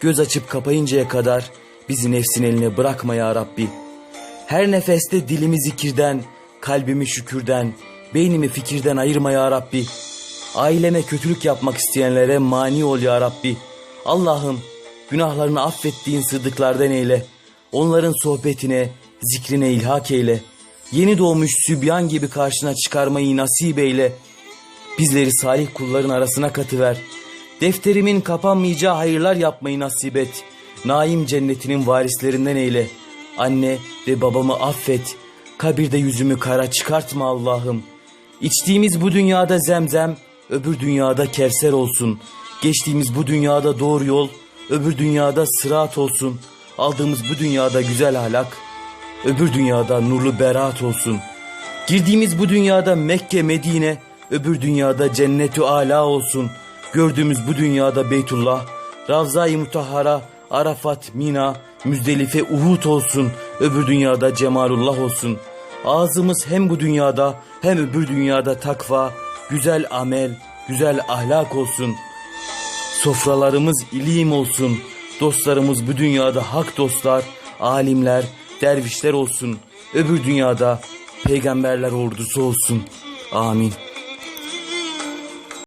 göz açıp kapayıncaya kadar bizi nefsin eline bırakma ya Rabbi. Her nefeste dilimi zikirden, kalbimi şükürden, beynimi fikirden ayırma ya Rabbi. Aileme kötülük yapmak isteyenlere mani ol ya Rabbi. Allah'ım günahlarını affettiğin sıddıklardan eyle. Onların sohbetine, zikrine ilhak eyle. Yeni doğmuş sübyan gibi karşına çıkarmayı nasip eyle. Bizleri salih kulların arasına katıver. Defterimin kapanmayacağı hayırlar yapmayı nasip et. Naim cennetinin varislerinden eyle. Anne ve babamı affet. Kabirde yüzümü kara çıkartma Allah'ım. İçtiğimiz bu dünyada zemzem, öbür dünyada kevser olsun. Geçtiğimiz bu dünyada doğru yol, öbür dünyada sırat olsun. Aldığımız bu dünyada güzel ahlak, öbür dünyada nurlu beraat olsun. Girdiğimiz bu dünyada Mekke, Medine, öbür dünyada cennetü ala olsun. Gördüğümüz bu dünyada Beytullah, Ravza-i Mutahhara, Arafat, Mina, Müzdelife, Uhud olsun. Öbür dünyada Cemalullah olsun. Ağzımız hem bu dünyada hem öbür dünyada takva, güzel amel, güzel ahlak olsun. Sofralarımız ilim olsun. Dostlarımız bu dünyada hak dostlar, alimler, dervişler olsun. Öbür dünyada peygamberler ordusu olsun. Amin.